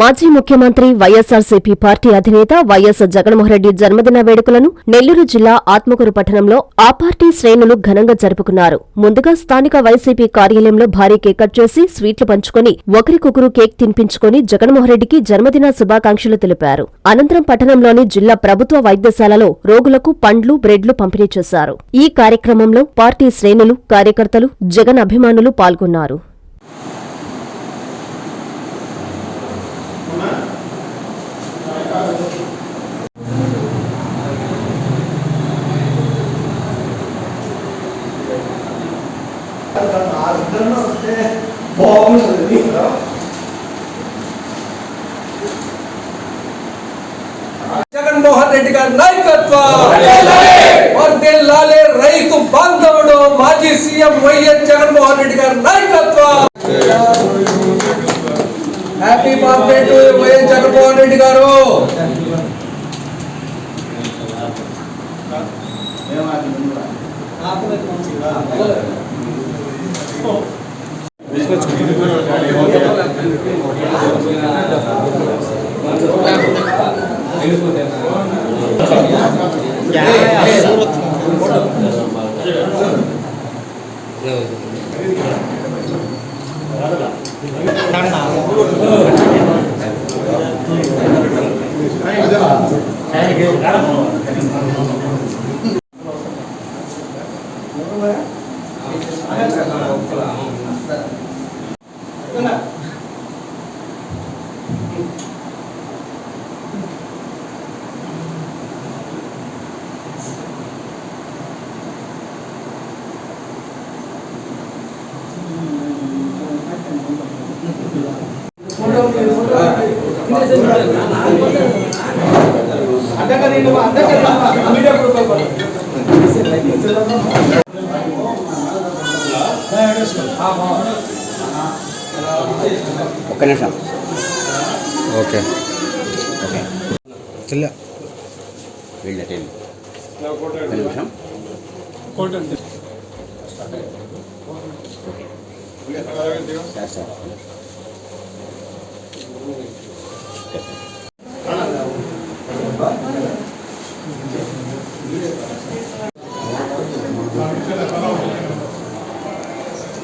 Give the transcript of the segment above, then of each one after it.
మాజీ ముఖ్యమంత్రి వైఎస్ఆర్సీపీ పార్టీ అధినేత వైఎస్ జగన్మోహన్రెడ్డి జన్మదిన వేడుకలను నెల్లూరు జిల్లా ఆత్మకూరు పట్టణంలో ఆ పార్టీ శ్రేణులు ఘనంగా జరుపుకున్నారు. ముందుగా స్థానిక వైసీపీ కార్యాలయంలో భారీ కేక్ కట్ చేసి స్వీట్లు పంచుకొని ఒకరికొకరు కేక్ తినిపించుకొని జగన్మోహన్రెడ్డికి జన్మదిన శుభాకాంక్షలు తెలిపారు. అనంతరం పట్టణంలోని జిల్లా ప్రభుత్వ వైద్యశాలలో రోగులకు పండ్లు బ్రెడ్లు పంపిణీ చేశారు. ఈ కార్యక్రమంలో పార్టీ శ్రేణులు కార్యకర్తలు జగన్ అభిమానులు పాల్గొన్నారు. జగన్మోహన్ రెడ్డి గారి నాయకత్వం. వర్ధిల్లాలే రైతు బాంధవుడు మాజీ సీఎం వైఎస్ జగన్మోహన్ రెడ్డి గారి నాయకత్వం happy birthday to YS Jaganmohan Reddy గారు. Gracias. ఒక్క నిమిషం. ఓకే. ఓకే. చెల్లె. వీళ్ళ టైం. ఒక్క నిమిషం. Sir sir.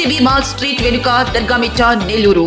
MGB mall street వెనుక దర్గామిట్టా నెల్లూరు.